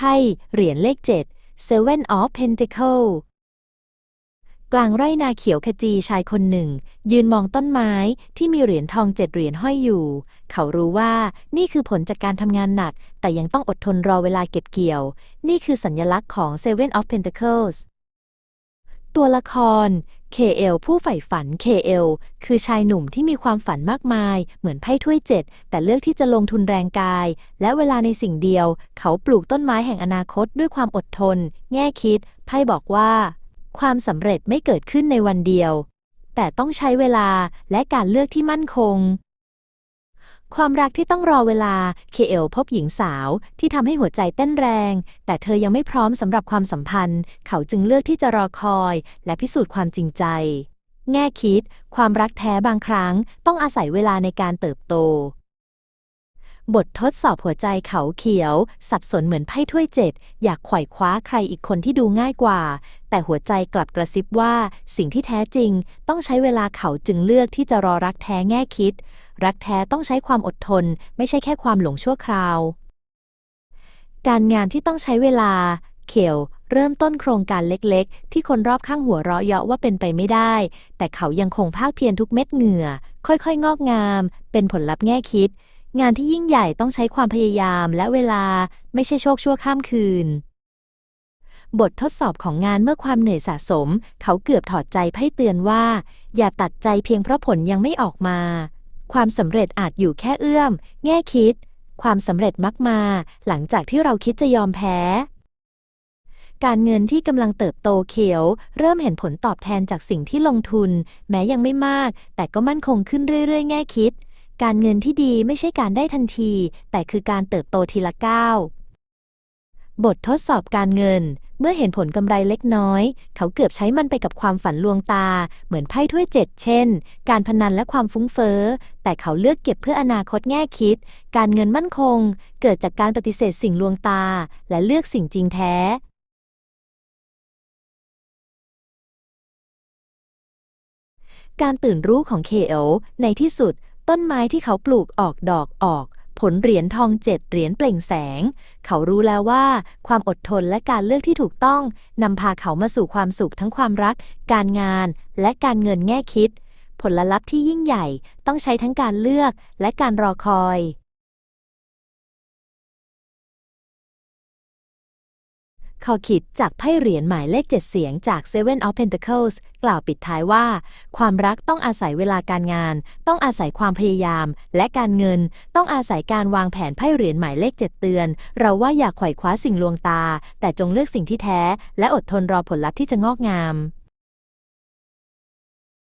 พ่ เหรียญเลข 7 Seven of Pentacles กลางไร่นาเขียวขจีชายคนหนึ่ง ยืนมองต้นไม้ที่มีเหรียญทองเจ็ดเหรียญห้อยอยู่ เขารู้ว่านี่คือผลจากการทำงานหนัก แต่ยังต้องอดทนรอเวลาเก็บเกี่ยว นี่คือสัญลักษณ์ของ Seven of Pentacles ตัวละคร KL ผู้ใฝ่ฝัน KL คือชายหนุ่มที่มีความฝันมากมาย เหมือนไพ่ถ้วยเจ็ดแต่เลือกที่จะลงทุนแรงกาย และเวลาในสิ่งเดียว เขาปลูกต้นไม้แห่งอนาคตด้วยความอดทน แง่คิด ไพ่บอกว่า ความสำเร็จไม่เกิดขึ้นในวันเดียว แต่ต้องใช้เวลาและการเลือกที่มั่นคง ความรักที่ต้องรอเวลา KL พบหญิงสาวที่ทำให้หัวใจเต้นแรง แต่เธอยังไม่พร้อมสำหรับความสัมพันธ์ เขาจึงเลือกที่จะรอคอย และพิสูจน์ความจริงใจ แง่คิด ความรักแท้บางครั้ง ต้องอาศัยเวลาในการเติบโต บททดสอบหัวใจเขาเขียว สับสนเหมือนไพ่ถ้วยเจ็ด อยากไขว่คว้าใครอีกคนที่ดูง่ายกว่า แต่หัวใจกลับกระซิบว่า สิ่งที่แท้จริง ต้องใช้เวลาเขาจึงเลือกที่จะรอรักแท้แง่คิด รักแท้ต้องใช้ความอดทน ไม่ใช่แค่ความหลงชั่วคราว การงานที่ต้องใช้เวลา เขียว เริ่มต้นโครงการเล็กๆ ที่คนรอบข้างหัวเราะเยาะว่าเป็นไปไม่ได้ แต่เขายังคงภาคเพียรทุกเม็ดเหงื่อ ค่อยๆ งอกงาม เป็นผลลัพธ์แง่คิด งานที่ยิ่งใหญ่ต้องใช้ความพยายามและเวลา ไม่ใช่โชคชั่วข้ามคืนบททดสอบของงานเมื่อความเหนื่อยสะสม เขาเกือบถอดใจไพ่เตือนว่า อย่าตัดใจเพียงเพราะผลยังไม่ออกมา ความสำเร็จอาจอยู่แค่เอื้อม แง่คิด ความสำเร็จมักมา หลังจากที่เราคิดจะยอมแพ้ การเงินที่กำลังเติบโตเขียว เริ่มเห็นผลตอบแทนจากสิ่งที่ลงทุน แม้ยังไม่มาก แต่ก็มั่นคงขึ้นเรื่อยๆ แง่คิด การเงินที่ดีไม่ใช่การได้ทันที แต่คือการเติบโตทีละก้าวบททดสอบการเงิน เมื่อเห็นผลกำไรเล็กน้อย เขาเกือบใช้มันไปกับความฝันลวงตา เหมือนไพ่ถ้วยเจ็ดเช่น การพนันและความฟุ้งเฟ้อ แต่เขาเลือกเก็บเพื่ออนาคตแง่คิด การเงินมั่นคง เกิดจากการปฏิเสธสิ่งลวงตา และเลือกสิ่งจริงแท้การตื่นรู้ของ KL ในที่สุด ต้นไม้ที่เขาปลูกออกดอกออก ผลเหรียญทองเจ็ดเหรียญเปล่งแสง เขารู้แล้วว่า ความอดทนและการเลือกที่ถูกต้องนำพาเขามาสู่ความสุขทั้งความรัก การงาน และการเงินแง่คิด ผลลัพธ์ที่ยิ่งใหญ่ต้องใช้ทั้งการเลือกและการรอคอย ข้อคิดจากไพ่เหรียญหมายเลขเจ็ดเสียงจาก Seven of Pentacles กล่าวปิดท้ายว่า ความรักต้องอาศัยเวลาการงาน ต้องอาศัยความพยายาม และการเงิน ต้องอาศัยการวางแผนไพ่เหรียญหมายเลขเจ็ดเตือน เราว่าอย่าไขว่คว้าสิ่งลวงตา แต่จงเลือกสิ่งที่แท้ และอดทนรอผลลัพธ์ที่จะงอกงาม